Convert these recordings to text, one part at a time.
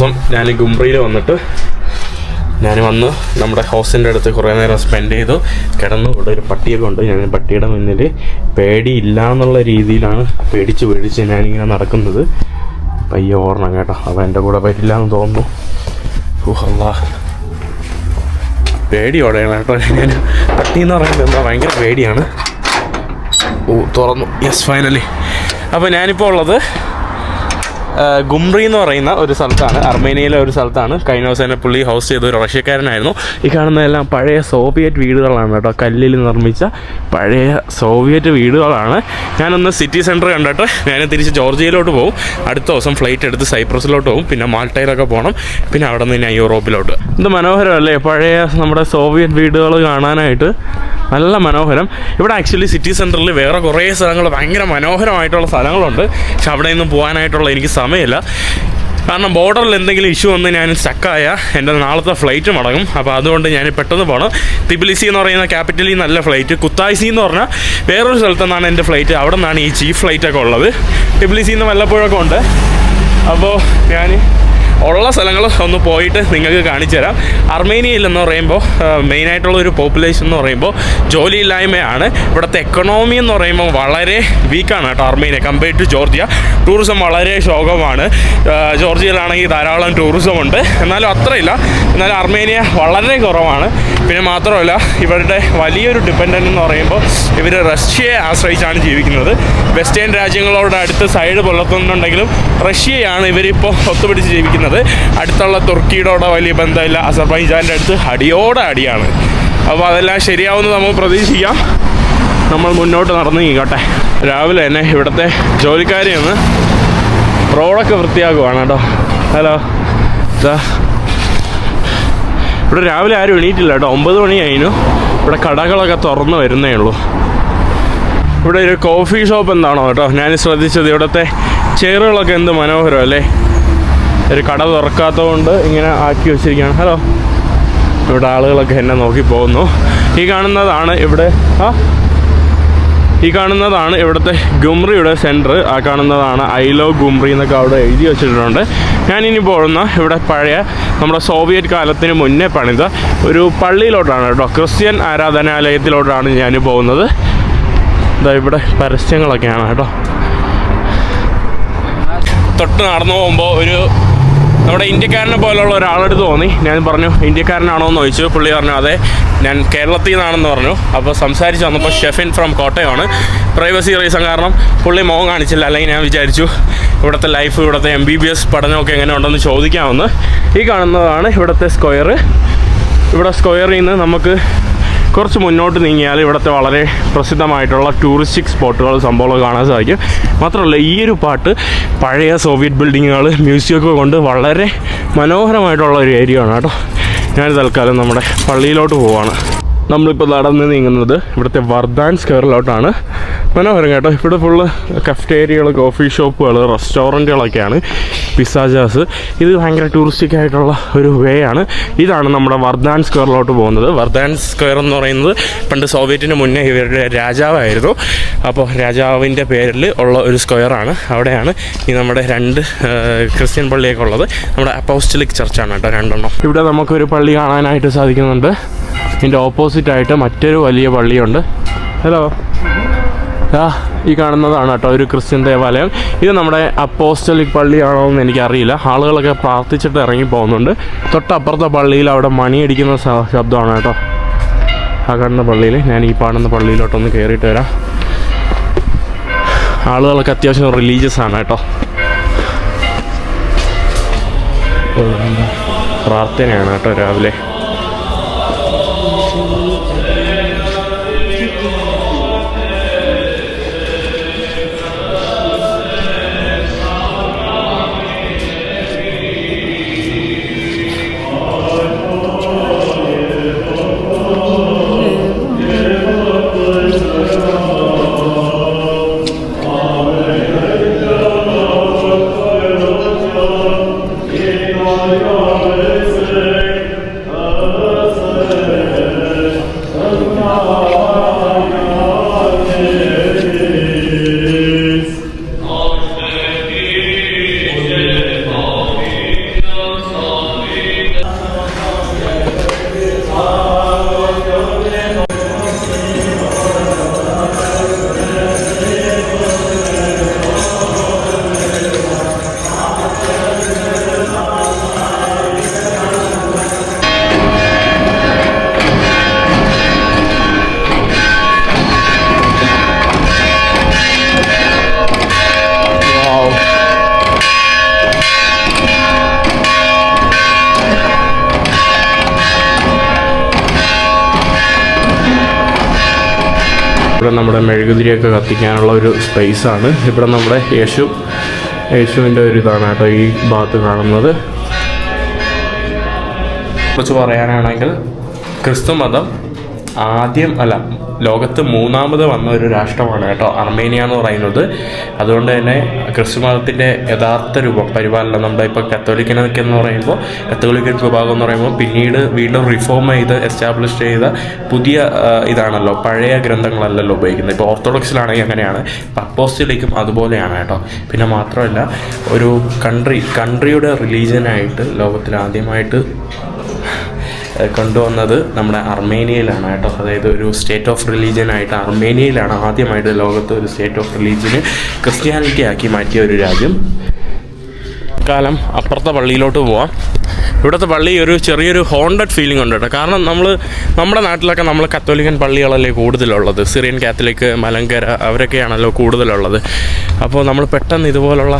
അപ്പം ഞാൻ ഗുംബ്രയിൽ വന്നിട്ട് ഞാൻ വന്ന് നമ്മുടെ ഹൗസിന്റെ അടുത്ത് കുറേ നേരം സ്പെൻഡ് ചെയ്തു. കിടന്നു ഇവിടെ ഒരു പട്ടിയൊക്കെ ഉണ്ട്. ഞാൻ പട്ടിയുടെ മുന്നിൽ പേടിയില്ല എന്നുള്ള രീതിയിലാണ് പേടിച്ച് പേടിച്ച് ഞാനിങ്ങനെ നടക്കുന്നത്. പയ്യ ഓർണം കേട്ടോ. അപ്പോൾ എന്റെ കൂടെ പറ്റില്ല എന്ന് തോന്നുന്നു ഊഹല്ലാ പേടിയോടെയാണ് കേട്ടോ. ഞാൻ പട്ടി എന്ന് പറയുമ്പോൾ എന്താ ഭയങ്കര പേടിയാണ്. ഓ തുറന്നു. യെസ് ഫൈനലി അപ്പോൾ ഞാനിപ്പോൾ ഉള്ളത് ഗുംറി എന്ന് പറയുന്ന ഒരു സ്ഥലത്താണ് അർമേനിയയിലെ ഒരു സ്ഥലത്താണ്. കഴിഞ്ഞ ദിവസം പുള്ളി ഹൗസ് ചെയ്ത ഒരു റഷ്യക്കാരനായിരുന്നു. ഈ കാണുന്നതെല്ലാം പഴയ സോവിയറ്റ് വീടുകളാണ് കേട്ടോ. കല്ലിൽ നിർമ്മിച്ച പഴയ സോവിയറ്റ് വീടുകളാണ്. ഞാനൊന്ന് സിറ്റി സെന്റർ കണ്ടിട്ട് ഞാൻ തിരിച്ച് ജോർജിയയിലോട്ട് പോകും അടുത്ത ദിവസം ഫ്ലൈറ്റ് എടുത്ത് സൈപ്രസിലോട്ട് പോകും പിന്നെ മാൾട്ടയിലൊക്കെ പോകണം പിന്നെ അവിടെ നിന്ന് ഞാൻ യൂറോപ്പിലോട്ട്. ഇത് മനോഹരമല്ലേ? പഴയ നമ്മുടെ സോവിയറ്റ് വീടുകൾ കാണാനായിട്ട് നല്ല മനോഹരം. ഇവിടെ ആക്ച്വലി സിറ്റി സെന്ററിൽ വേറെ കുറേ സ്ഥലങ്ങൾ ഭയങ്കര മനോഹരമായിട്ടുള്ള സ്ഥലങ്ങളുണ്ട്. പക്ഷെ അവിടെ നിന്ന് പോകാനായിട്ടുള്ള എനിക്ക് സമയമില്ല. കാരണം ബോർഡറിൽ എന്തെങ്കിലും ഇഷ്യൂ വന്ന് ഞാൻ സ്റ്റക്കായ എന്റെ നാളത്തെ ഫ്ലൈറ്റ് മടങ്ങും. അപ്പോൾ അതുകൊണ്ട് ഞാൻ പെട്ടെന്ന് പോകണം തിബിലിസി എന്ന് പറയുന്ന ക്യാപിറ്റലിൽ നല്ല ഫ്ലൈറ്റ് കുത്തായിസി എന്ന് പറഞ്ഞാൽ വേറൊരു സ്ഥലത്തു നിന്നാണ് എന്റെ ഫ്ലൈറ്റ് അവിടെ നിന്നാണ് ഈ ചീഫ് ഫ്ലൈറ്റൊക്കെ ഉള്ളത്. തിബിലിസിന്ന് വല്ലപ്പോഴൊക്കെ ഉണ്ട്. അപ്പോൾ ഞാൻ ഉള്ള സ്ഥലങ്ങൾ ഒന്ന് പോയിട്ട് നിങ്ങൾക്ക് കാണിച്ചു തരാം. അർമേനിയയിൽ എന്ന് പറയുമ്പോൾ മെയിനായിട്ടുള്ള ഒരു പോപ്പുലേഷൻ എന്ന് പറയുമ്പോൾ ജോലിയില്ലായ്മയാണ്. ഇവിടുത്തെ എക്കണോമി എന്ന് പറയുമ്പോൾ വളരെ വീക്കാണ് കേട്ടോ Armenia compared to Georgia. Tourism വളരെ ശോകമാണ്. ജോർജിയയിലാണെങ്കിൽ ധാരാളം ടൂറിസം ഉണ്ട്. എന്നാലും അത്രയില്ല. എന്നാലും അർമേനിയ വളരെ കുറവാണ്. പിന്നെ മാത്രമല്ല ഇവരുടെ വലിയൊരു ഡിപ്പെൻഡന്റ് എന്ന് പറയുമ്പോൾ ഇവർ റഷ്യയെ ആശ്രയിച്ചാണ് ജീവിക്കുന്നത്. വെസ്റ്റേൺ രാജ്യങ്ങളോട് അടുത്ത് സൈഡ് പുലർത്തുന്നുണ്ടെങ്കിലും റഷ്യയാണ് ഇവരിപ്പോൾ ഒത്തുപിടിച്ച് ജീവിക്കുന്നത്. അടുത്തുള്ള തുർക്കിയോടെ വലിയ ബന്ധമില്ല. അസർബൈജാന്റെ അടുത്ത് അടിയോടെ അടിയാണ്. അപ്പോൾ അതെല്ലാം ശരിയാവുമെന്ന് നമുക്ക് പ്രതീക്ഷിക്കാം. നമ്മൾ മുന്നോട്ട് നടന്നു നീക്കോട്ടെ രാവിലെ തന്നെ ഇവിടുത്തെ ജോലിക്കാരി ഒന്ന് റോഡൊക്കെ വൃത്തിയാക്കുവാണ് കേട്ടോ. ഹലോ. ഇവിടെ രാവിലെ ആരും എണീറ്റില്ല കേട്ടോ. ഒമ്പത് മണി കഴിഞ്ഞു. ഇവിടെ കടകളൊക്കെ തുറന്നു വരുന്നേ ഉള്ളൂ. ഇവിടെ ഒരു കോഫി ഷോപ്പ് എന്താണോ കേട്ടോ. ഞാൻ ശ്രദ്ധിച്ചത് ഇവിടുത്തെ ചെയറുകളൊക്കെ എന്ത് മനോഹരം അല്ലേ? ഒരു കട തുറക്കാത്തതുകൊണ്ട് ഇങ്ങനെ ആക്കി വെച്ചിരിക്കുകയാണ്. ഹലോ ഇവിടെ ആളുകളൊക്കെ എന്നെ നോക്കി പോകുന്നു. ഈ കാണുന്നതാണ് ഇവിടെ ആ? ഈ കാണുന്നതാണ് ഇവിടുത്തെ ഗുംറിയുടെ സെന്റർ ആ കാണുന്നതാണ് ഐലോ ഗുംറി എന്നൊക്കെ അവിടെ എഴുതി വെച്ചിട്ടുണ്ട്. ഞാനിനി പോകുന്ന ഇവിടെ പഴയ നമ്മുടെ സോവിയറ്റ് കാലത്തിന് മുന്നേ പണിത ഒരു പള്ളിയിലോട്ടാണ് കേട്ടോ. ക്രിസ്ത്യൻ ആരാധനാലയത്തിലോട്ടാണ് ഞാൻ പോകുന്നത്. ഇതാ ഇവിടെ പരസ്യങ്ങളൊക്കെയാണ് കേട്ടോ. തൊട്ട് നടന്നു പോകുമ്പോൾ ഒരു നമ്മുടെ ഇന്ത്യക്കാരനെ പോലുള്ള ഒരാളെടുത്ത് തോന്നി. ഞാൻ പറഞ്ഞു ഇന്ത്യക്കാരനാണോ എന്ന് ചോദിച്ചു. പുള്ളി പറഞ്ഞു അതെ ഞാൻ കേരളത്തിൽ നിന്നാണെന്ന് പറഞ്ഞു. അപ്പോൾ സംസാരിച്ച് വന്നപ്പോൾ ഷെഫിൻ ഫ്രം കോട്ടയമാണ് പ്രൈവസി റീസൺ കാരണം പുള്ളി മുഖം കാണിച്ചില്ല. അല്ലെങ്കിൽ ഞാൻ വിചാരിച്ചു ഇവിടുത്തെ ലൈഫ് ഇവിടുത്തെ എം ബി ബി എസ് പഠനമൊക്കെ എങ്ങനെ ഉണ്ടെന്ന് ചോദിക്കാമെന്ന്. ഈ കാണുന്നതാണ് ഇവിടുത്തെ സ്ക്വയർ ഇവിടെ സ്ക്വയറിൽ നിന്ന് നമുക്ക് കുറച്ച് മുന്നോട്ട് നീങ്ങിയാൽ ഇവിടുത്തെ വളരെ പ്രസിദ്ധമായിട്ടുള്ള ടൂറിസ്റ്റിക് സ്പോട്ടുകൾ സംഭവങ്ങൾ കാണാൻ സാധിക്കും. മാത്രമല്ല ഈ ഒരു പാട്ട് പഴയ സോവിയറ്റ് ബിൽഡിങ്ങുകൾ മ്യൂസിയമൊക്കെ കൊണ്ട് വളരെ മനോഹരമായിട്ടുള്ള ഒരു ഏരിയ ആണ് കേട്ടോ. ഞാൻ തൽക്കാലം നമ്മുടെ പള്ളിയിലോട്ട് പോവാണ്. നമ്മളിപ്പോൾ നടന്ന് നീങ്ങുന്നത് ഇവിടുത്തെ വർദ്ധാൻ സ്ക്വയറിലോട്ടാണ്. മനോഹരം കേട്ടോ. ഇവിടെ ഫുള്ള് കഫ്റ്റേരിയകൾ കോഫി ഷോപ്പുകൾ റെസ്റ്റോറന്റുകളൊക്കെയാണ് പിസാജാസ് ഇത് ഭയങ്കര ടൂറിസ്റ്റിക് ആയിട്ടുള്ള ഒരു വേ ആണ്. ഇതാണ് നമ്മുടെ വർദ്ധാൻ സ്ക്വയറിലോട്ട് പോകുന്നത്. വർദ്ധാൻ സ്ക്വയർ എന്ന് പറയുന്നത് പണ്ട് സോവിയറ്റിന് മുന്നേ ഇവരുടെ രാജാവായിരുന്നു. അപ്പോൾ രാജാവിന്റെ പേരിൽ ഉള്ള ഒരു സ്ക്വയറാണ് അവിടെയാണ് ഈ നമ്മുടെ രണ്ട് ക്രിസ്ത്യൻ പള്ളിയൊക്കെ ഉള്ളത്. നമ്മുടെ അപ്പോസ്റ്റലിക് ചർച്ചാണ് കേട്ടോ രണ്ടെണ്ണം. ഇവിടെ നമുക്കൊരു പള്ളി കാണാനായിട്ട് സാധിക്കുന്നുണ്ട്. ഇതിന്റെ ഓപ്പോസിറ്റായിട്ട് മറ്റൊരു വലിയ പള്ളിയുണ്ട്. ഹലോ ഈ കാണുന്നതാണ് കേട്ടോ ഒരു ക്രിസ്ത്യൻ ദേവാലയം. ഇത് നമ്മുടെ അപ്പോസ്റ്റലിക് പള്ളിയാണോ എന്ന് എനിക്കറിയില്ല. ആളുകളൊക്കെ പ്രാർത്ഥിച്ചിട്ട് ഇറങ്ങി പോകുന്നുണ്ട്. തൊട്ടപ്പുറത്തെ പള്ളിയിൽ അവിടെ മണിയടിക്കുന്ന ശബ്ദമാണ് കേട്ടോ. ആ കാണുന്ന പള്ളിയിൽ. ഞാൻ ഈ പാടുന്ന പള്ളിയിലോട്ടൊന്ന് കയറിയിട്ട് വരാം. ആളുകളൊക്കെ അത്യാവശ്യം റിലീജിയസ് ആണ് കേട്ടോ. പ്രാർത്ഥനയാണ് കേട്ടോ രാവിലെ. ഇവിടെ നമ്മുടെ മെഴുകുതിരിയൊക്കെ കത്തിക്കാനുള്ള ഒരു സ്പേസാണ് ഇവിടെ നമ്മുടെ യേശു യേശുവിന്റെ ഒരു ഇതാണ് കേട്ടോ ഈ ഭാഗത്ത് കാണുന്നത്. കുറിച്ച് പറയാനാണെങ്കിൽ ക്രിസ്തു മതം ആദ്യം അല്ല ലോകത്ത് മൂന്നാമത് വന്ന ഒരു രാഷ്ട്രമാണ് കേട്ടോ അർമേനിയ എന്ന് പറയുന്നത്. അതുകൊണ്ട് തന്നെ ക്രിസ്തു മതത്തിന്റെ യഥാർത്ഥ രൂപം പരിപാലനം നമ്മുടെ ഇപ്പോൾ കത്തോലിക്കനൊക്കെ എന്ന് പറയുമ്പോൾ കത്തോലിക്കൻ വിഭാഗം എന്ന് പറയുമ്പോൾ പിന്നീട് വീണ്ടും റിഫോം ചെയ്ത് എസ്റ്റാബ്ലിഷ് ചെയ്ത പുതിയ ഇതാണല്ലോ പഴയ ഗ്രന്ഥങ്ങളല്ലല്ലോ ഉപയോഗിക്കുന്നത്. ഇപ്പോൾ ഓർത്തഡോക്സിലാണെങ്കിൽ അങ്ങനെയാണ് പപ്പോസ്റ്റിലേക്കും അതുപോലെയാണ് കേട്ടോ. പിന്നെ മാത്രമല്ല ഒരു കൺട്രി കൺട്രിയുടെ റിലീജിയനായിട്ട് ലോകത്തിൽ ആദ്യമായിട്ട് കൊണ്ടുവന്നത് നമ്മുടെ അർമേനിയയിലാണ് കേട്ടോ. അതായത് ഒരു സ്റ്റേറ്റ് ഓഫ് റിലീജിയനായിട്ട് അർമേനിയയിലാണ് ആദ്യമായിട്ട് ലോകത്ത് ഒരു സ്റ്റേറ്റ് ഓഫ് റിലീജിയന് ക്രിസ്ത്യാനിറ്റി ആക്കി മാറ്റിയ ഒരു രാജ്യം. കാലം അപ്പുറത്തെ പള്ളിയിലോട്ട് പോവാം. ഇവിടുത്തെ പള്ളി ഒരു ചെറിയൊരു ഹോണ്ടഡ് ഫീലിംഗ് ഉണ്ട് കേട്ടോ. കാരണം നമ്മൾ നമ്മുടെ നാട്ടിലൊക്കെ നമ്മൾ കത്തോലിക്കൻ പള്ളികളല്ലേ കൂടുതലുള്ളത്. സിറിയൻ കാത്തലിക് മലങ്കര അവരൊക്കെയാണല്ലോ കൂടുതലുള്ളത്. അപ്പോൾ നമ്മൾ പെട്ടെന്ന് ഇതുപോലുള്ള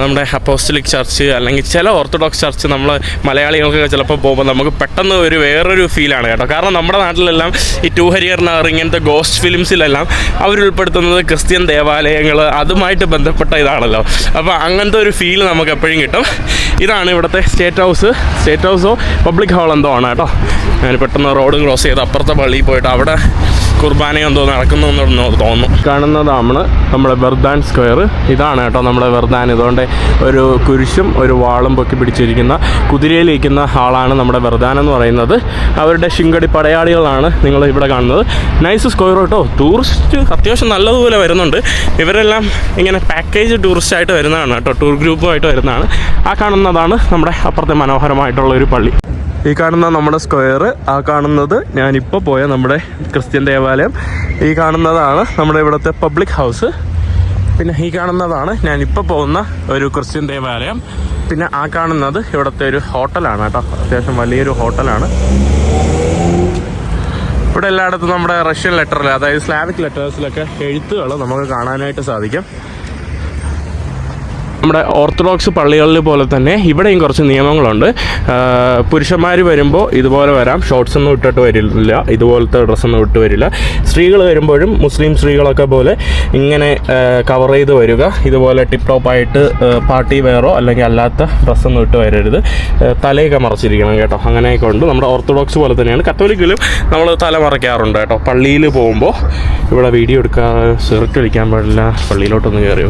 നമ്മുടെ അപ്പോസ്റ്റലിക് ചർച്ച് അല്ലെങ്കിൽ ചില ഓർത്തഡോക്സ് ചർച്ച് നമ്മൾ മലയാളികൾക്കൊക്കെ ചിലപ്പോൾ പോകുമ്പോൾ നമുക്ക് പെട്ടെന്ന് ഒരു വേറൊരു ഫീലാണ് കേട്ടോ. കാരണം നമ്മുടെ നാട്ടിലെല്ലാം ഈ ടു ഹരിയർ നാർ ഇങ്ങനത്തെ ഗോസ്റ്റ് ഫിലിംസിലെല്ലാം അവരുൾപ്പെടുത്തുന്നത് ക്രിസ്ത്യൻ ദേവാലയങ്ങൾ അതുമായിട്ട് ബന്ധപ്പെട്ട ഇതാണല്ലോ. അപ്പോൾ അങ്ങനത്തെ ഒരു ഫീൽ നമുക്ക് എപ്പോഴും കിട്ടും. ഇതാണ് ഇവിടുത്തെ സ്റ്റേറ്റ് ഹൗസ് സ്റ്റേറ്റ് ഹൗസോ പബ്ലിക് ഹാൾ എന്തോ ആണ് കേട്ടോ. ഞാൻ പെട്ടെന്ന് റോഡ് ക്രോസ് ചെയ്ത് അപ്പുറത്തെ പള്ളിയിൽ പോയിട്ട് അവിടെ കുർബാനയോ എന്തോ നടക്കുന്നു തോന്നുന്നു തോന്നുന്നു. കാണുന്നതാണ് നമ്മുടെ വെർദാൻ സ്ക്വയർ. ഇതാണ് കേട്ടോ നമ്മുടെ വെർദാൻ. ഇതുകൊണ്ട് ഒരു കുരിശും ഒരു വാളും പൊക്കി പിടിച്ചിരിക്കുന്ന കുതിരയിലിരിക്കുന്ന ആളാണ് നമ്മുടെ വെർദാൻ എന്ന് പറയുന്നത്. അവരുടെ ശിങ്കടി പടയാളികളാണ് നിങ്ങൾ ഇവിടെ കാണുന്നത്. നൈസ് സ്ക്വയർ കേട്ടോ. ടൂറിസ്റ്റ് അത്യാവശ്യം നല്ലതുപോലെ വരുന്നുണ്ട്. ഇവരെല്ലാം ഇങ്ങനെ പാക്കേജ് ടൂറിസ്റ്റായിട്ട് വരുന്നതാണ് കേട്ടോ. ടൂർ ഗ്രൂപ്പുമായിട്ട് വരുന്നതാണ്. ആ കാണുന്നതാണ് നമ്മുടെ അപ്പുറത്തെ മനോഹരമായിട്ടുള്ള ഒരു പള്ളി. ഈ കാണുന്ന നമ്മുടെ സ്ക്വയർ ആ കാണുന്നത് ഞാനിപ്പോൾ പോയ നമ്മുടെ ക്രിസ്ത്യൻ ദേവാലയം. ഈ കാണുന്നതാണ് നമ്മുടെ ഇവിടുത്തെ പബ്ലിക് ഹൗസ് പിന്നെ ഈ കാണുന്നതാണ് ഞാനിപ്പോൾ പോകുന്ന ഒരു ക്രിസ്ത്യൻ ദേവാലയം. പിന്നെ ആ കാണുന്നത് ഇവിടുത്തെ ഒരു ഹോട്ടലാണ് കേട്ടോ. അത്യാവശ്യം വലിയൊരു ഹോട്ടലാണ്. ഇവിടെ എല്ലായിടത്തും നമ്മുടെ റഷ്യൻ ലെറ്ററിൽ അതായത് സ്ലാവിക് ലെറ്റേഴ്സിലൊക്കെ എഴുത്തുകൾ നമുക്ക് കാണാനായിട്ട് സാധിക്കും. നമ്മുടെ ഓർത്തഡോക്സ് പള്ളികളിൽ പോലെ തന്നെ ഇവിടെയും കുറച്ച് നിയമങ്ങളുണ്ട്. പുരുഷന്മാർ വരുമ്പോൾ ഇതുപോലെ വരാം. ഷോർട്സ് ഒന്നും ഇട്ടിട്ട് വരില്ല. ഇതുപോലത്തെ ഡ്രസ്സൊന്നും ഇട്ട് വരില്ല. സ്ത്രീകൾ വരുമ്പോഴും മുസ്ലിം സ്ത്രീകളൊക്കെ പോലെ ഇങ്ങനെ കവർ ചെയ്ത് വരിക. ഇതുപോലെ ടിപ്പ് ടോപ്പായിട്ട് പാർട്ടി വെയറോ അല്ലെങ്കിൽ അല്ലാത്ത ഡ്രസ്സൊന്നും ഇട്ട് വരരുത്. തലയൊക്കെ മറച്ചിരിക്കണം കേട്ടോ. അങ്ങനെയൊക്കെ ഉണ്ട്. നമ്മുടെ ഓർത്തഡോക്സ് പോലെ തന്നെയാണ്. കത്തോലിക്കിലും നമ്മൾ തല മറയ്ക്കാറുണ്ട് കേട്ടോ. പള്ളിയിൽ പോകുമ്പോൾ ഇവിടെ വീഡിയോ എടുക്കാൻ സിററ്റ് വലിക്കാൻ പാടില്ല. പള്ളിയിലോട്ടൊന്ന് കയറി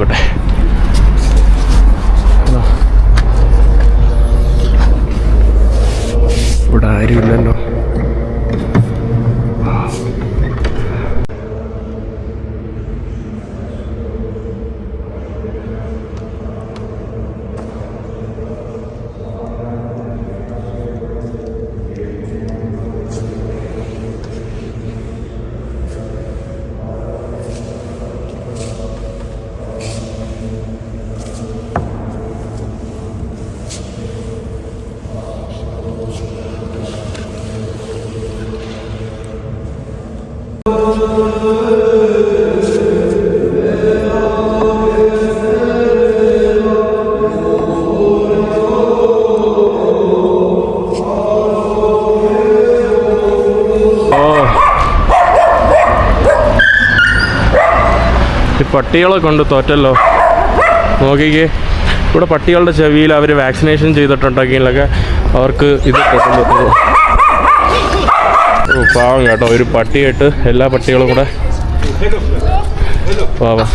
പട്ടികളെ കൊണ്ട് തോറ്റല്ലോ. നോക്കിക്കേ. ഇവിടെ പട്ടികളുടെ ചെവിയിൽ അവർ വാക്സിനേഷൻ ചെയ്തിട്ടുണ്ടെങ്കിലൊക്കെ അവർക്ക് ഇത് ഓ പാവം കേട്ടോ. ഒരു പട്ടിയായിട്ട് എല്ലാ പട്ടികളും കൂടെ. പാവം.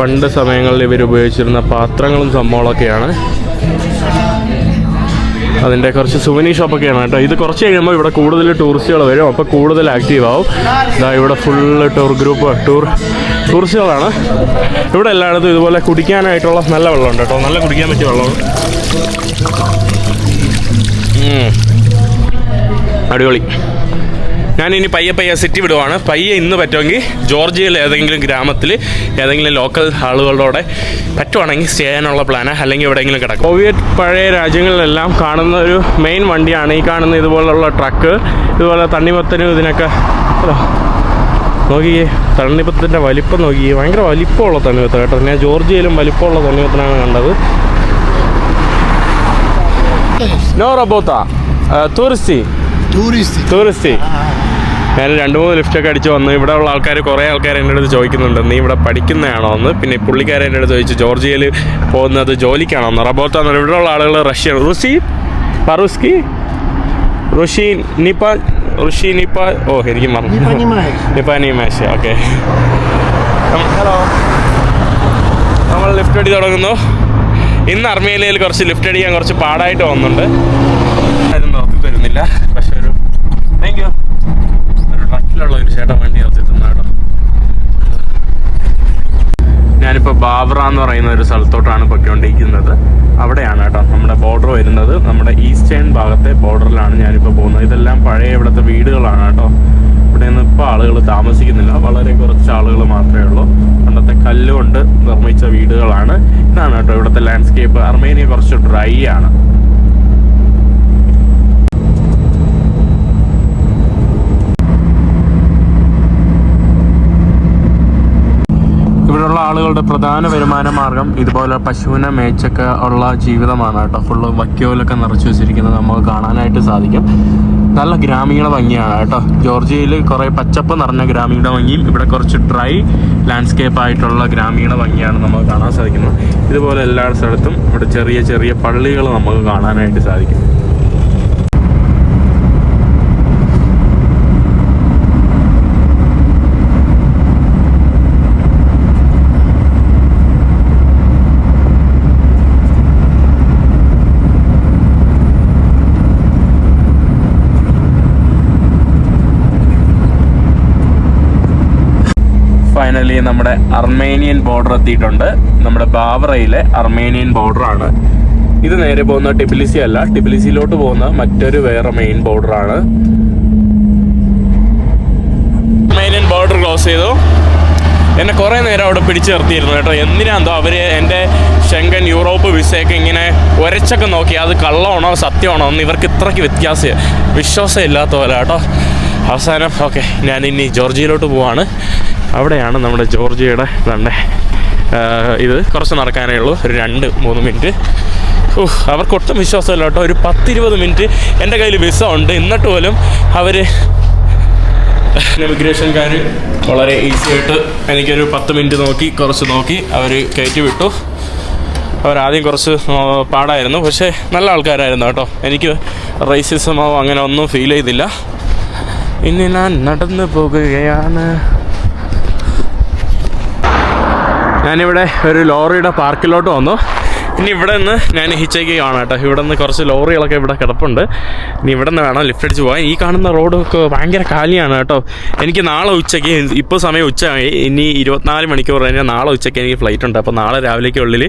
പണ്ട് സമയങ്ങളിൽ ഇവർ ഉപയോഗിച്ചിരുന്ന പാത്രങ്ങളും സംഭവങ്ങളൊക്കെയാണ് അതിന്റെ കുറച്ച് സുവനി ഷോപ്പൊക്കെയാണ് കേട്ടോ. ഇത് കുറച്ച് കഴിയുമ്പോൾ ഇവിടെ കൂടുതൽ ടൂറിസ്റ്റുകൾ വരും. അപ്പോൾ കൂടുതൽ ആക്റ്റീവ് ആവും. ഇതാ ഇവിടെ ഫുള്ള് ടൂർ ഗ്രൂപ്പ് ടൂർ ടൂറിസ്റ്റുകളാണ് ഇവിടെ എല്ലായിടത്തും ഇതുപോലെ കുടിക്കാനായിട്ടുള്ള നല്ല വെള്ളമുണ്ട് കേട്ടോ. നല്ല കുടിക്കാൻ പറ്റിയ വെള്ളമാണ്. അടിപൊളി. ഞാൻ ഇനി പയ്യെ പയ്യെ സിറ്റി വിടുവാണ്. പയ്യെ ഇന്ന് പറ്റുമെങ്കിൽ ജോർജിയയിൽ ഏതെങ്കിലും ഗ്രാമത്തിൽ ഏതെങ്കിലും ലോക്കൽ ആളുകളോടെ പറ്റുവാണെങ്കിൽ സ്റ്റേ ചെയ്യാനുള്ള പ്ലാന് അല്ലെങ്കിൽ എവിടെയെങ്കിലും കിടക്കും. സോവിയറ്റ് പഴയ രാജ്യങ്ങളിലെല്ലാം കാണുന്ന ഒരു മെയിൻ വണ്ടിയാണ്. ഈ കാണുന്ന ഇതുപോലുള്ള ട്രക്ക് ഇതുപോലെ തണ്ണിമത്തനും ഇതിനൊക്കെ ഇതാ. നോക്കിയേ തണ്ണിമത്തത്തിന്റെ വലിപ്പം നോക്കിയേ ഭയങ്കര വലിപ്പമുള്ള തണ്ണിമത്തം കേട്ടോ. ഞാൻ ജോർജിയയിലും വലിപ്പമുള്ള തണ്ണിമത്തനാണ് കണ്ടത്. നോ റബോത്ത ടൂറിസ്റ്റ് ടൂറിസ്റ്റ് ടൂറിസ്റ്റ് ഞാൻ രണ്ട് മൂന്ന് ലിഫ്റ്റൊക്കെ അടിച്ച് വന്ന്. ഇവിടെ ഉള്ള ആൾക്കാർ കുറേ ആൾക്കാർ എന്റെ അടുത്ത് ചോദിക്കുന്നുണ്ട് നീ ഇവിടെ പഠിക്കുന്നതാണോ? എന്ന്. പിന്നെ പുള്ളിക്കാരെ എന്റെ അടുത്ത് ചോദിച്ചു ജോർജിയയിൽ പോകുന്നത് ജോലിക്കാണോ? എന്ന്. റബോത്താന്ന് ഇവിടെ ഉള്ള ആളുകൾ റഷ്യൻ റുസി പറുസ്കി റുഷി നിപ്പ റുഷി നിപ്പ ഓ എനിക്ക് മറന്നു നിപ്പ നിമാശ ഓക്കെ. ഹലോ നമ്മൾ ലിഫ്റ്റ് അടി തുടങ്ങുന്നു. ഇന്ന് അർമേലയിൽ കുറച്ച് ലിഫ്റ്റ് അടിക്കാൻ കുറച്ച് പാടായിട്ട് വന്നുണ്ട് ആരും നിർത്തി തരുന്നില്ല. ട്രക്കിലുള്ള ഒരു ചേട്ടൻ വണ്ടി നിർത്തി തന്ന കേട്ടോ. ഞാനിപ്പോൾ ബാബ്ര എന്ന് പറയുന്ന ഒരു സ്ഥലത്തോട്ടാണ് പൊയ്ക്കൊണ്ടിരിക്കുന്നത്. അവിടെയാണ് കേട്ടോ നമ്മുടെ ബോർഡർ വരുന്നത്. നമ്മുടെ ഈസ്റ്റേൺ ഭാഗത്തെ ബോർഡറിലാണ് ഞാനിപ്പോൾ പോകുന്നത്. ഇതെല്ലാം പഴയ ഇവിടുത്തെ വീടുകളാണ് കേട്ടോ. ഇവിടെ നിന്ന് ഇപ്പോൾ ആളുകൾ താമസിക്കുന്നില്ല. വളരെ കുറച്ച് ആളുകൾ മാത്രമേ ഉള്ളൂ. പണ്ടത്തെ കല്ലുകൊണ്ട് നിർമ്മിച്ച വീടുകളാണ്. ഇതാണ് കേട്ടോ ഇവിടുത്തെ ലാൻഡ്സ്കേപ്പ് അർമേനിയ കുറച്ച് ഡ്രൈ ആണ്. ആളുകളുടെ പ്രധാന വരുമാന മാർഗം ഇതുപോലെ പശുവിനെ മേച്ചൊക്കെ ഉള്ള ജീവിതമാണ് കേട്ടോ. ഫുള്ള് വക്കിയോലൊക്കെ നിറച്ചു വെച്ചിരിക്കുന്നത് നമുക്ക് കാണാനായിട്ട് സാധിക്കും. നല്ല ഗ്രാമീണ ഭംഗിയാണ് കേട്ടോ. ജോർജിയയിൽ കുറേ പച്ചപ്പ് നിറഞ്ഞ ഗ്രാമീണ ഭംഗിയും ഇവിടെ കുറച്ച് ഡ്രൈ ലാൻഡ്സ്കേപ്പ് ആയിട്ടുള്ള ഗ്രാമീണ ഭംഗിയാണ് നമുക്ക് കാണാൻ സാധിക്കുന്നത്. ഇതുപോലെ എല്ലാ സ്ഥലത്തും ഇവിടെ ചെറിയ ചെറിയ പള്ളികൾ നമുക്ക് കാണാനായിട്ട് സാധിക്കും. ഫൈനലി നമ്മുടെ അർമേനിയൻ ബോർഡർ എത്തിയിട്ടുണ്ട്. നമ്മുടെ ബാവറയിലെ അർമേനിയൻ ബോർഡറാണ് ഇത് നേരെ പോകുന്ന ടിബിലിസി അല്ല. ടിബിലിസിയിലോട്ട് പോകുന്ന മറ്റൊരു വേറെ മെയിൻ ബോർഡറാണ് അർമേനിയൻ ബോർഡർ ക്ലോസ് ചെയ്തു. എന്നെ കുറേ നേരം അവിടെ പിടിച്ചു നിർത്തിയിരുന്നു കേട്ടോ. എന്തിനാന്തോ അവർ എന്റെ ശങ്കൻ യൂറോപ്പ് വിസയൊക്കെ ഇങ്ങനെ ഒരച്ചൊക്കെ നോക്കി. അത് കള്ളമാണോ? സത്യമാണോ? എന്ന് ഇവർക്ക് ഇത്രയ്ക്ക് വ്യത്യാസം വിശ്വാസം ഇല്ലാത്ത പോലെ കേട്ടോ. അവസാനം ഓക്കെ ഞാൻ ഇനി ജോർജിയയിലോട്ട് പോവാണ്. അവിടെയാണ് നമ്മുടെ ജോർജിയയുടെ തന്നെ ഇത് കുറച്ച് നടക്കാനേ ഉള്ളൂ. ഒരു രണ്ട് മൂന്ന് മിനിറ്റ് അവർക്ക് ഒട്ടും വിശ്വാസമില്ല കേട്ടോ. ഒരു പത്തിരുപത് മിനിറ്റ് എന്റെ കയ്യിൽ വിസ ഉണ്ട്. എന്നിട്ട് പോലും അവർ ഇമിഗ്രേഷൻകാർ വളരെ ഈസി ആയിട്ട് എനിക്കൊരു പത്ത് മിനിറ്റ് നോക്കി കുറച്ച് നോക്കി അവർ കയറ്റി വിട്ടു. അവരാദ്യം കുറച്ച് പാടായിരുന്നു. പക്ഷേ നല്ല ആൾക്കാരായിരുന്നു കേട്ടോ. എനിക്ക് റേസിസമോ അങ്ങനെ ഒന്നും ഫീൽ ചെയ്തില്ല. ഇനി ഞാൻ നടന്നു പോകുകയാണ്. ഞാനിവിടെ ഒരു ലോറിയുടെ പാർക്കിലോട്ട് വന്നു. ഇനി ഇവിടെ നിന്ന് ഞാൻ ഹിച്ചേക്ക് കാണാം കേട്ടോ. ഇവിടെ നിന്ന് കുറച്ച് ലോറികളൊക്കെ ഇവിടെ കിടപ്പുണ്ട്. ഇനി ഇവിടെ നിന്ന് വേണം ലിഫ്റ്റ് അടിച്ച് പോകാൻ. ഈ കാണുന്ന റോഡൊക്കെ ഭയങ്കര കാലിയാണ് കേട്ടോ. എനിക്ക് നാളെ ഉച്ചയ്ക്ക് ഇപ്പോൾ സമയം ഉച്ചയായി ഇനി ഇരുപത്തിനാല് മണിക്കൂർ കഴിഞ്ഞാൽ നാളെ ഉച്ചയ്ക്ക് എനിക്ക് ഫ്ലൈറ്റ് ഉണ്ട്. അപ്പോൾ നാളെ രാവിലേക്ക് ഉള്ളിൽ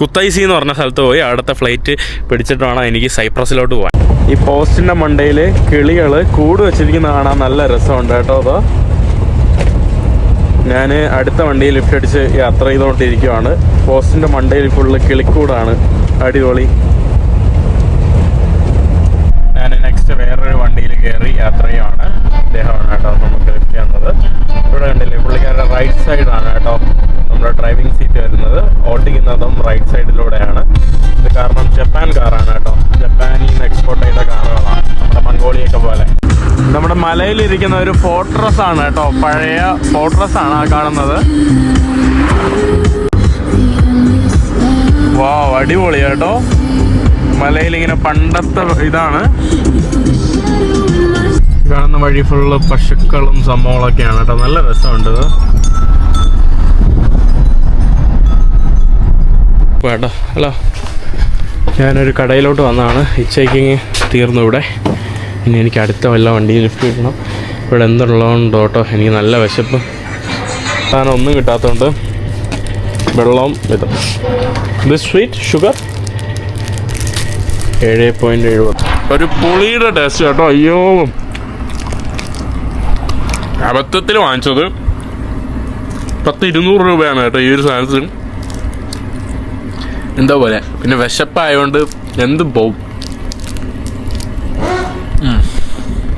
കുത്തൈസി എന്ന് പറഞ്ഞ സ്ഥലത്ത് പോയി അവിടുത്തെ ഫ്ലൈറ്റ് പിടിച്ചിട്ട് വേണം എനിക്ക് സൈപ്രസിലോട്ട് പോകാൻ. ഈ പോസ്റ്റിന്റെ മണ്ടയിൽ കിളികൾ കൂട് വെച്ചിരിക്കുന്ന കാണാൻ നല്ല രസമുണ്ട് കേട്ടോ. അതോ ഞാൻ അടുത്ത വണ്ടിയിൽ ലിഫ്റ്റ് അടിച്ച് യാത്ര ചെയ്തുകൊണ്ടിരിക്കുവാണ്. പോസ്റ്റിന്റെ മണ്ടയിൽ ഫുള്ള് കിളിക്കൂടാണ്. അടിപൊളി. ഞാൻ നെക്സ്റ്റ് വേറൊരു വണ്ടിയിൽ കയറി യാത്ര ചെയ്യുവാണ്. അദ്ദേഹമാണ് കേട്ടോ നമുക്ക് ലിഫ്റ്റ് ചെയ്യുന്നത് ഇവിടെ കണ്ടില്ലേ പുള്ളിക്കാരുടെ റൈറ്റ് സൈഡാണ് കേട്ടോ. നമ്മുടെ ഡ്രൈവിംഗ് സീറ്റ് വരുന്നത് ഓട്ടിക്കുന്നതും റൈറ്റ് സൈഡിലൂടെയാണ് ഇത് കാരണം ജപ്പാൻ കാറാണ് കേട്ടോ. ജപ്പാനിൽ നിന്ന് എക്സ്പോർട്ട് ചെയ്ത കാറുകളാണ് നമ്മുടെ മംഗോളിയൊക്കെ പോലെ. നമ്മുടെ മലയിലിരിക്കുന്ന ഒരു ഫോർട്രസ് ആണ് കേട്ടോ. പഴയ ഫോർട്രസ് ആണ് ആ കാണുന്നത്. വാ അടിപൊളി കേട്ടോ. മലയിൽ ഇങ്ങനെ പണ്ടത്തെ ഇതാണ്. കാണുന്ന വഴി ഫുള്ള് പശുക്കളും സംഭവങ്ങളൊക്കെയാണ് കേട്ടോ. നല്ല രസമുണ്ട് ഇപ്പൊ കേട്ടോ ഹലോ. ഞാനൊരു കടയിലോട്ട് വന്നതാണ്. ഹിച്ചേക്കിങ് തീർന്നു ഇവിടെ. ഇനി എനിക്ക് അടുത്ത വല്ല വണ്ടിയിൽ ലിഫ്റ്റ് കിട്ടണം. ഇവിടെ എന്തുള്ളതുകൊണ്ടോ കേട്ടോ എനിക്ക് നല്ല വിശപ്പ്. സാധനം ഒന്നും കിട്ടാത്തതുകൊണ്ട് വെള്ളവും ഇതും. ഇത് സ്വീറ്റ് ഷുഗർ ഏഴ് പോയിന്റ് എഴുപത്. ഒരു പുളിയുടെ ടേസ്റ്റ് കേട്ടോ. അയ്യോ. അബദ്ധത്തിൽ വാങ്ങിച്ചത് പത്ത് ഇരുന്നൂറ് രൂപയാണ് കേട്ടോ ഈ ഒരു സാധനത്തിന്. എന്താ പോലെ. പിന്നെ വിശപ്പായതുകൊണ്ട് എന്തും പോവും?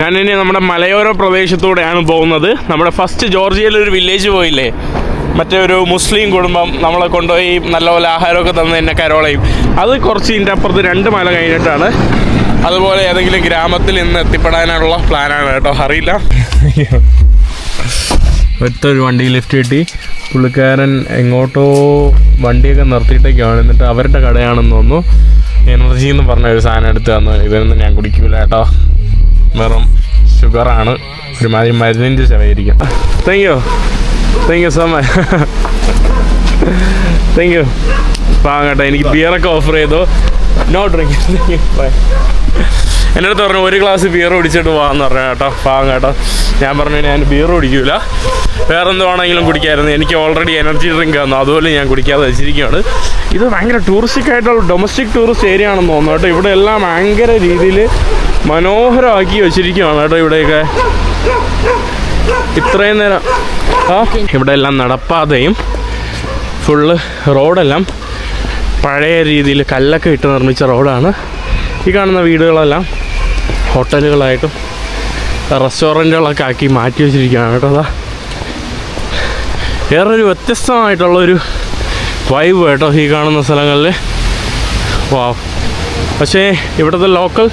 ഞാനിനി നമ്മുടെ മലയോര പ്രദേശത്തൂടെയാണ് പോകുന്നത്. നമ്മുടെ ഫസ്റ്റ് ജോർജിയയിൽ ഒരു വില്ലേജ് പോയില്ലേ? മറ്റേ ഒരു മുസ്ലിം കുടുംബം നമ്മളെ കൊണ്ടുപോയി നല്ലപോലെ ആഹാരമൊക്കെ തന്ന് എന്നെ കരോളയും. അത് കുറച്ച് ഇതിന്റെ അപ്പുറത്ത് രണ്ട് മല കഴിഞ്ഞിട്ടാണ്. അതുപോലെ ഏതെങ്കിലും ഗ്രാമത്തിൽ ഇന്ന് എത്തിപ്പെടാനുള്ള പ്ലാനാണ് കേട്ടോ. അറിയില്ല. ഒറ്റൊരു വണ്ടി ലിഫ്റ്റ് കിട്ടി. പുള്ളിക്കാരൻ എങ്ങോട്ടോ വണ്ടിയൊക്കെ നിർത്തിയിട്ടൊക്കെയാണ് എന്നിട്ട് അവരുടെ കടയാണെന്ന് തോന്നുന്നു. എനർജി എന്ന് പറഞ്ഞ ഒരു സാധനം എടുത്ത് തന്നു. ഇതൊന്നും ഞാൻ കുടിക്കൂല കേട്ടോ. വെറും ഷുഗറാണ്. ഒരുമാതിരി മരുന്നിന്റെ ചെലവായിരിക്കും thank you thank you so much thank you പാങ്ങട്ടെ എനിക്ക് ബിയറൊക്കെ ഓഫർ ചെയ്തു. നോ ഡ്രിങ്ക് ബൈ എന്റെ അടുത്ത് പറഞ്ഞു ഒരു ഗ്ലാസ് ബിയർ കുടിച്ചിട്ട് പോകാമെന്ന് പറഞ്ഞു കേട്ടോ പാവം കേട്ടോ ഞാൻ പറഞ്ഞു ഞാൻ ബിയർ കുടിക്കൂല. വേറെ എന്ത് വേണമെങ്കിലും കുടിക്കായിരുന്നു. എനിക്ക് ഓൾറെഡി എനർജി ഡ്രിങ്ക് ആണ് അതുപോലെ ഞാൻ കുടിക്കാതെ വെച്ചിരിക്കുകയാണ്. ഇത് ഭയങ്കര ടൂറിസ്റ്റിക് ആയിട്ടുള്ള ഡൊമസ്റ്റിക് ടൂറിസ്റ്റ് ഏരിയ ആണെന്ന് തോന്നുന്നു കേട്ടോ. ഇവിടെ എല്ലാം ഭയങ്കര രീതിയിൽ മനോഹരമാക്കി വെച്ചിരിക്കുകയാണ് കേട്ടോ ഇവിടെയൊക്കെ. ഇത്രയും നേരം ആ ഇവിടെ എല്ലാം നടപ്പാതയും ഫുള്ള് റോഡെല്ലാം പഴയ രീതിയിൽ കല്ലൊക്കെ ഇട്ട് നിർമ്മിച്ച റോഡാണ് ഈ കാണുന്ന വീടുകളെല്ലാം ഹോട്ടലുകളായിട്ടും റെസ്റ്റോറന്റുകളൊക്കെ ആക്കി മാറ്റി വെച്ചിരിക്കുകയാണ് കേട്ടോ അതാ. വേറൊരു വ്യത്യസ്തമായിട്ടുള്ളൊരു വൈബ് കേട്ടോ ഈ കാണുന്ന സ്ഥലങ്ങളിൽ. വാ പക്ഷേ ഇവിടുത്തെ ലോക്കൽ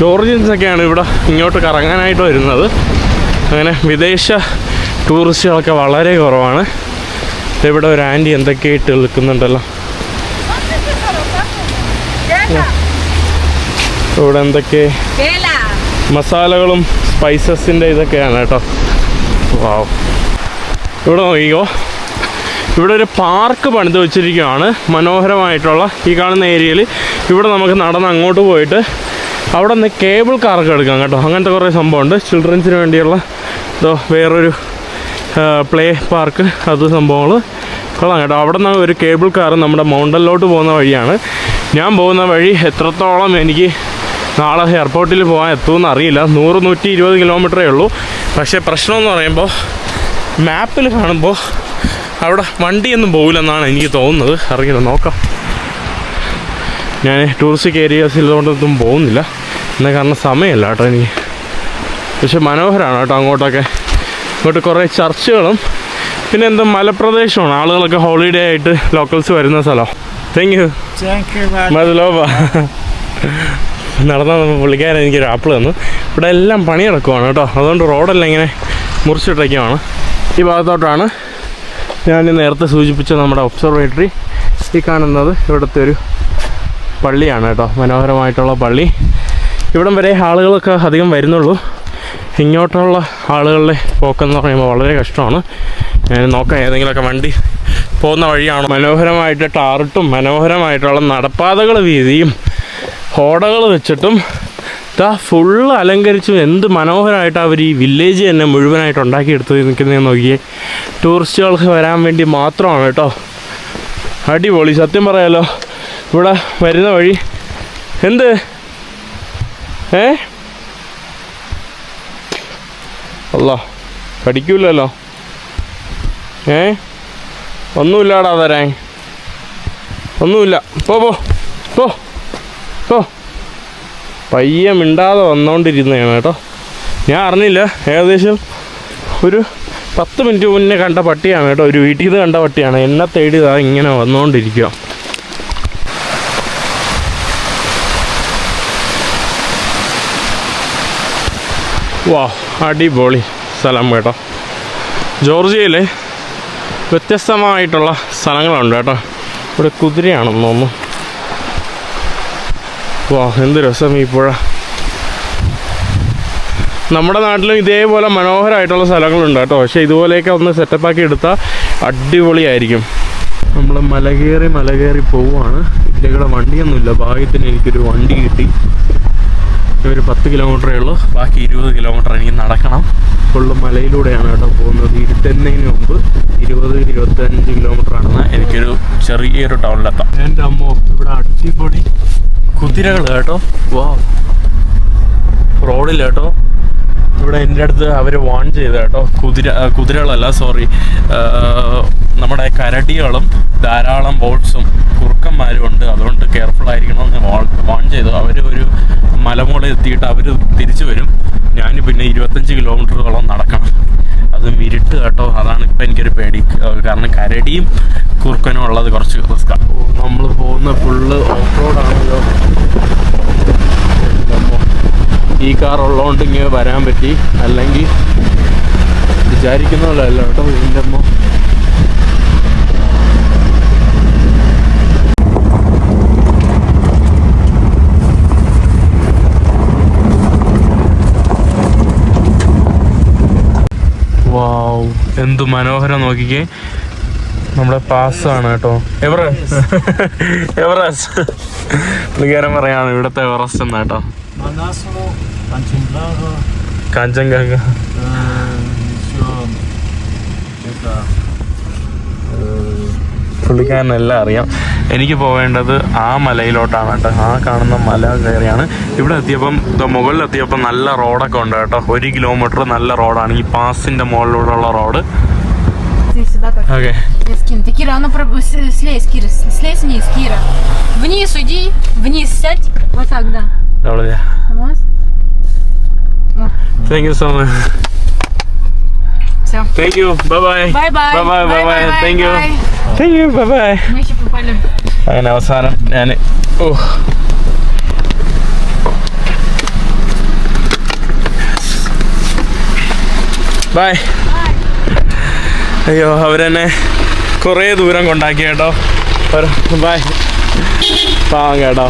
ജോർജിയൻസൊക്കെയാണ് ഇവിടെ ഇങ്ങോട്ട് കറങ്ങാനായിട്ട് വരുന്നത്. അങ്ങനെ വിദേശ ടൂറിസ്റ്റുകളൊക്കെ വളരെ കുറവാണ്. ഇവിടെ ഒരു ആന്റി എന്തൊക്കെയായിട്ട് നിൽക്കുന്നുണ്ടല്ലോ. ഇവിടെ എന്തൊക്കെ മസാലകളും സ്പൈസസിന്റെ ഇതൊക്കെയാണ് കേട്ടോ. വാവ്. ഇവിടെ നോക്കിക്കോ. ഇവിടെ ഒരു പാർക്ക് പണിത് വെച്ചിരിക്കുകയാണ് മനോഹരമായിട്ടുള്ള ഈ കാണുന്ന ഏരിയയിൽ. ഇവിടെ നമുക്ക് നടന്ന് അങ്ങോട്ട് പോയിട്ട് അവിടെ നിന്ന് കേബിൾ കാർക്ക് എടുക്കാം കേട്ടോ. അങ്ങനത്തെ കുറേ സംഭവമുണ്ട്. ചിൽഡ്രൻസിന് വേണ്ടിയുള്ള ഇതോ വേറൊരു പ്ലേ പാർക്ക് അത് സംഭവങ്ങൾ. കൊള്ളാം കേട്ടോ. അവിടെ നിന്ന് ഒരു കേബിൾ കാർ നമ്മുടെ മൗണ്ടനിലോട്ട് പോകുന്ന വഴിയാണ്. ഞാൻ പോകുന്ന വഴി എത്രത്തോളം എനിക്ക് നാളെ എയർപോർട്ടിൽ പോകാൻ എത്തുമെന്ന് അറിയില്ല. നൂറ് നൂറ്റി ഇരുപത് കിലോമീറ്ററേ ഉള്ളൂ പക്ഷേ പ്രശ്നമെന്ന് പറയുമ്പോൾ മാപ്പിൽ കാണുമ്പോൾ അവിടെ വണ്ടിയൊന്നും പോകില്ലെന്നാണ് എനിക്ക് തോന്നുന്നത്. അറിയില്ല നോക്കാം. ഞാൻ ടൂറിസ്റ്റ് ഏരിയാസിലോട്ടൊന്നും പോകുന്നില്ല. എന്നാൽ കാരണം സമയമല്ല കേട്ടോ എനിക്ക്. പക്ഷെ മനോഹരമാണ് കേട്ടോ അങ്ങോട്ടൊക്കെ. ഇങ്ങോട്ട് കുറേ ചർച്ചുകളും പിന്നെ എന്താ മലപ്രദേശമാണ്. ആളുകളൊക്കെ ഹോളിഡേ ആയിട്ട് ലോക്കൽസ് വരുന്ന സ്ഥലം. Thank you thank you. മതിലോബ നടന്ന പുള്ളിക്കാരൻ എനിക്കൊരു ആപ്പിൾ തന്നു. ഇവിടെ എല്ലാം പണി നടക്കുവാണ് കേട്ടോ. അതുകൊണ്ട് റോഡെല്ലാം ഇങ്ങനെ മുറിച്ചിട്ടൊക്കെയാണ്. ഈ ഭാഗത്തോട്ടാണ് ഞാൻ നേരത്തെ സൂചിപ്പിച്ച നമ്മുടെ ഒബ്സർവേറ്ററി ഈ കാണുന്നത്. ഇവിടുത്തെ ഒരു പള്ളിയാണ് കേട്ടോ. മനോഹരമായിട്ടുള്ള പള്ളി. ഇവിടം വരെ ആളുകളൊക്കെ അധികം വരുന്നുള്ളൂ. ഇങ്ങോട്ടുള്ള ആളുകളുടെ പോക്കെന്ന് പറയുമ്പോൾ വളരെ കഷ്ടമാണ്. ഞാൻ നോക്കാം ഏതെങ്കിലുമൊക്കെ വണ്ടി പോകുന്ന വഴിയാണ്. മനോഹരമായിട്ട് ടാറിട്ടും മനോഹരമായിട്ടുള്ള നടപ്പാതകൾ വീതിയും ഓടകൾ വെച്ചിട്ടും ഇതാ ഫുള്ള് അലങ്കരിച്ചും എന്ത് മനോഹരമായിട്ട് അവർ ഈ വില്ലേജ് തന്നെ മുഴുവനായിട്ട് ഉണ്ടാക്കിയെടുത്ത് നിൽക്കുന്നതെന്ന് നോക്കിയേ. ടൂറിസ്റ്റുകൾക്ക് വരാൻ വേണ്ടി മാത്രമാണ് കേട്ടോ. അടിപൊളി. സത്യം പറയാലോ ഇവിടെ വരുന്ന വഴി എന്ത്? ഏ? അല്ലോ കടിക്കൂലല്ലോ. ഏ? ഒന്നുമില്ലാടാ തരാൻ ഒന്നുമില്ല. പോ പോ പോ. പോ പയ്യെ മിണ്ടാതെ വന്നുകൊണ്ടിരുന്നതാണ് കേട്ടോ. ഞാൻ അറിഞ്ഞില്ല ഏകദേശം ഒരു പത്ത് മിനിറ്റ് മുന്നേ കണ്ട പട്ടിയാണ് കേട്ടോ. ഒരു വീട്ടിൽ നിന്ന് കണ്ട പട്ടിയാണ്. എന്നെ തേടി ഇതാ ഇങ്ങനെ വന്നുകൊണ്ടിരിക്കുക വാ അടിപൊളി സ്ഥലം കേട്ടോ. ജോർജിയയിലെ വ്യത്യസ്തമായിട്ടുള്ള സ്ഥലങ്ങളുണ്ട് കേട്ടോ. ഇവിടെ കുതിരയാണെന്ന് തോന്നുന്നു. വാ എന്ത് രസം ഈ പുഴ. നമ്മുടെ നാട്ടിലും ഇതേപോലെ മനോഹരമായിട്ടുള്ള സ്ഥലങ്ങളുണ്ട് കേട്ടോ. പക്ഷേ ഇതുപോലെയൊക്കെ ഒന്ന് സെറ്റപ്പാക്കി എടുത്താൽ അടിപൊളിയായിരിക്കും. നമ്മൾ മലകയറി മലകയറി പോവുകയാണ് ഇതിലേക്കൂടെ വണ്ടിയൊന്നുമില്ല. ഭാഗ്യത്തിന് എനിക്കൊരു വണ്ടി കിട്ടി. ഒരു പത്ത് കിലോമീറ്ററേ ഉള്ളൂ. ബാക്കി ഇരുപത് കിലോമീറ്റർ എനിക്ക് നടക്കണം. ഫുള്ള് മലയിലൂടെയാണ് കേട്ടോ പോകുന്നത്. ഇരുട്ടുന്നതിന് മുമ്പ് ഇരുപത് ഇരുപത്തഞ്ച് കിലോമീറ്റർ ആണെന്ന് എനിക്കൊരു ചെറിയൊരു ടൗണിലെത്താം എന്റെ അമ്മ ഇവിടെ അടിപൊളി. കുതിരകൾ കേട്ടോ. വാ റോഡിൽ കേട്ടോ. ഇവിടെ എന്റെ അടുത്ത് അവർ വാൺ ചെയ്ത കേട്ടോ. കുതിര കുതിരകളല്ല സോറി നമ്മുടെ കരടികളും ധാരാളം ബോട്ട്സും കുറുക്കന്മാരും ഉണ്ട്. അതുകൊണ്ട് കെയർഫുൾ ആയിരിക്കണമെന്ന് വാൺ ചെയ്തു. അവർ ഒരു മലമുകളിൽ എത്തിയിട്ട് അവർ തിരിച്ചു വരും. ഞാൻ പിന്നെ ഇരുപത്തഞ്ച് കിലോമീറ്ററോളം നടക്കണം. അതും ഇരുട്ട് കേട്ടോ. അതാണ് ഇപ്പം എനിക്കൊരു പേടി. കാരണം കരടിയും കുറുക്കനും ഉള്ളത് കുറച്ച് റിസ്ക്കാണ് നമ്മൾ പോകുന്ന ഫുള്ള് ഓഫ് റോഡാണല്ലോ ഈ കാർ ഉള്ളതുകൊണ്ട് ഇങ്ങനെ വരാൻ പറ്റി. അല്ലെങ്കിൽ വിചാരിക്കുന്ന കേട്ടോ ഇതിന്റെ അമ്മ. വാവ് എന്ത് മനോഹരം നോക്കിക്കേ. നമ്മുടെ പാസ് ആണ് കേട്ടോ. എവറസ്റ്റ്. പറയാണ് ഇവിടത്തെ എവറസ്റ്റ് എന്നാ കേട്ടോ. കാഞ്ചൻഗാഗ പുള്ളിക്കാരനെല്ലാം അറിയാം എനിക്ക് പോവേണ്ടത് ആ മലയിലോട്ടാണ് കേട്ടോ ആ കാണുന്ന മല കയറിയാണ് ഇവിടെ എത്തിയപ്പം ഇത് മുകളിലെത്തിയപ്പം നല്ല റോഡൊക്കെ ഉണ്ട് കേട്ടോ ഒരു കിലോമീറ്റർ നല്ല റോഡാണ് ഈ പാസിന്റെ മുകളിലൂടെയുള്ള road Ты всегда так. Okay Я скину. Ты, Кира, а ну про- с- слезь, Кира, с- слезь вниз, Кира. Вниз уйди, вниз сядь. Вот так, да. Раз. Thank you so much Все. Thank you bye bye Бай-бай. Bye bye bye bye thank you Bye. Thank you bye bye Мы еще попали. അങ്ങനെ അവസാനം ഞാൻ ഓ ബൈ അയ്യോ അവരെന്നെ കുറേ ദൂരം കൊണ്ടാക്കി കേട്ടോ ബൈ പാവം കേട്ടോ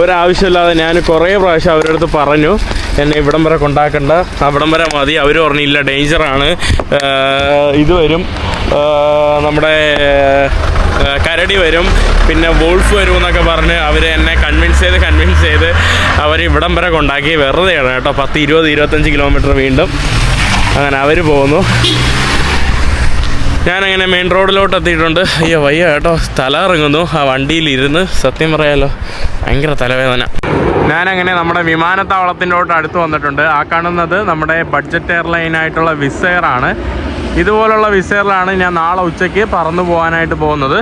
ഒരാവശ്യമില്ലാതെ ഞാൻ കുറേ പ്രാവശ്യം അവരുടെ അടുത്ത് പറഞ്ഞു എന്നെ ഇവിടം വരെ കൊണ്ടാക്കണ്ട. അവിടം വരെ മതി. അവർ പറഞ്ഞില്ല ഡേഞ്ചറാണ് ഇത് വരും. നമ്മുടെ കരടി വരും. പിന്നെ വോൾഫ് വരും എന്നൊക്കെ പറഞ്ഞ് അവർ എന്നെ കൺവിൻസ് ചെയ്ത് കൺവിൻസ് ചെയ്ത് അവർ ഇവിടം വരെ കൊണ്ടാക്കി വെറുതെയാണ് കേട്ടോ. പത്ത് ഇരുപത് ഇരുപത്തഞ്ച് കിലോമീറ്റർ വീണ്ടും അങ്ങനെ അവർ പോകുന്നു. ഞാനങ്ങനെ മെയിൻ റോഡിലോട്ട് എത്തിയിട്ടുണ്ട് അയ്യോ വയ്യ കേട്ടോ. തല ഇറങ്ങുന്നു ആ വണ്ടിയിലിരുന്ന് സത്യം പറയാലോ. ഭയങ്കര തലവേദന. ഞാനങ്ങനെ നമ്മുടെ വിമാനത്താവളത്തിന്റെ അടുത്ത് വന്നിട്ടുണ്ട്. ആ കാണുന്നത് നമ്മുടെ ബഡ്ജറ്റ് എയർലൈൻ ആയിട്ടുള്ള വിസെയർ ആണ്. ഇതുപോലുള്ള വിസെയറിലാണ് ഞാൻ നാളെ ഉച്ചയ്ക്ക് പറന്നു പോകാനായിട്ട് പോകുന്നത്.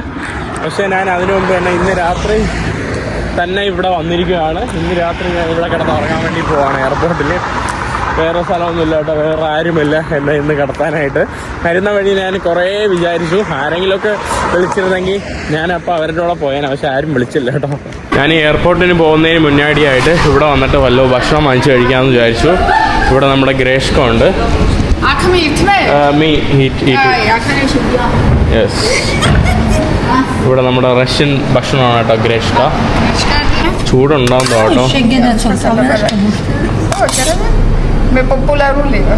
പക്ഷേ ഞാൻ അതിനു മുമ്പ് തന്നെ ഇന്ന് രാത്രി തന്നെ ഇവിടെ വന്നിരിക്കുകയാണ്. ഇന്ന് രാത്രി ഞാൻ ഇവിടെ കിടന്ന് ഉറങ്ങാൻ വേണ്ടി പോവാണ് എയർപോർട്ടിൽ വേറെ സ്ഥലമൊന്നുമില്ല കേട്ടോ വേറെ ആരുമില്ല എന്നെ ഇന്ന് കടത്താനായിട്ട്. വരുന്ന വഴി ഞാൻ കുറേ വിചാരിച്ചു ആരെങ്കിലുമൊക്കെ വിളിച്ചിരുന്നെങ്കിൽ ഞാൻ അപ്പോൾ അവരുടെ കൂടെ പോയേനെ പക്ഷെ ആരും വിളിച്ചില്ല കേട്ടോ. ഞാൻ എയർപോർട്ടിന് പോകുന്നതിന് മുന്നാടിയായിട്ട് ഇവിടെ വന്നിട്ട് വല്ലതും ഭക്ഷണം വാങ്ങിച്ചു കഴിക്കാമെന്ന് വിചാരിച്ചു. ഇവിടെ നമ്മുടെ ഗ്രേഷ്ക ഉണ്ട്. യെസ് ഇവിടെ നമ്മുടെ റഷ്യൻ ഭക്ഷണമാണ് കേട്ടോ ഗ്രേഷ്ക. ചൂടുണ്ടാവും കേട്ടോ. May popularong liga.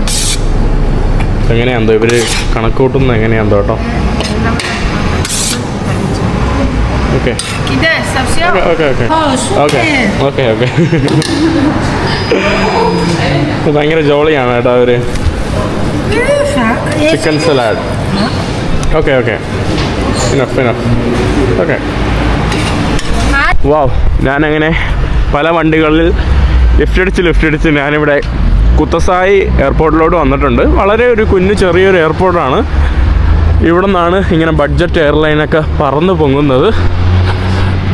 എങ്ങനെയാന്തോ ഇവർ കണക്ക് കൂട്ടുന്നത് എങ്ങനെയാന്തോ കേട്ടോ. ഭയങ്കര ജോളിയാണ് കേട്ടോ അവർ. Chicken salad okay okay. Okay. Wow ഞാനങ്ങനെ പല വണ്ടികളിൽ ലിഫ്റ്റ് അടിച്ച് ലിഫ്റ്റ് അടിച്ച് ഞാനിവിടെ കുത്തസായി എയർപോർട്ടിലോട്ട് വന്നിട്ടുണ്ട്. വളരെ ഒരു കുഞ്ഞു ചെറിയൊരു എയർപോർട്ടാണ്. ഇവിടെ നിന്നാണ് ഇങ്ങനെ ബഡ്ജറ്റ് എയർലൈനൊക്കെ പറന്ന് പൊങ്ങുന്നത്.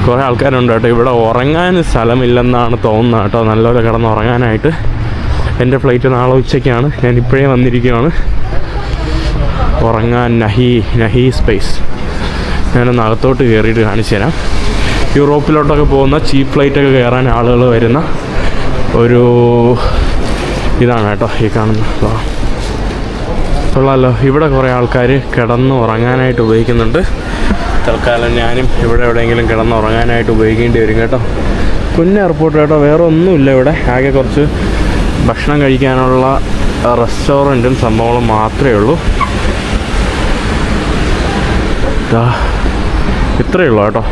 കുറേ ആൾക്കാരുണ്ട് കേട്ടോ. ഇവിടെ ഉറങ്ങാൻ സ്ഥലമില്ലെന്നാണ് തോന്നുന്നത് കേട്ടോ. നല്ലപോലെ കിടന്ന് ഉറങ്ങാനായിട്ട്. എന്റെ ഫ്ലൈറ്റ് നാളെ ഉച്ചയ്ക്കാണ്. ഞാൻ ഇപ്പോഴേ വന്നിരിക്കുകയാണ് ഉറങ്ങാൻ നഹി നഹി സ്പേസ്. ഞാനൊന്ന് അകത്തോട്ട് കയറിയിട്ട് കാണിച്ചു തരാം. യൂറോപ്പിലോട്ടൊക്കെ പോകുന്ന ചീപ്പ് ഫ്ലൈറ്റൊക്കെ കയറാൻ ആളുകൾ വരുന്ന ഒരു ഇതാണ് കേട്ടോ ഈ കാണുന്ന ഉള്ളല്ലോ കൊള്ളാമല്ലോ ഇവിടെ കുറേ ആൾക്കാർ കിടന്ന് ഉറങ്ങാനായിട്ട് ഉപയോഗിക്കുന്നുണ്ട്. തൽക്കാലം ഞാനും ഇവിടെ എവിടെയെങ്കിലും കിടന്ന് ഉറങ്ങാനായിട്ട് ഉപയോഗിക്കേണ്ടി വരും കേട്ടോ. കുഞ്ഞ് എയർപോർട്ട് കേട്ടോ. വേറെ ഒന്നുമില്ല ഇവിടെ. ആകെ കുറച്ച് ഭക്ഷണം കഴിക്കാനുള്ള റെസ്റ്റോറന്റും സംഭവങ്ങളും മാത്രമേ ഉള്ളൂ. ഇത്രയേ ഉള്ളൂ കേട്ടോ.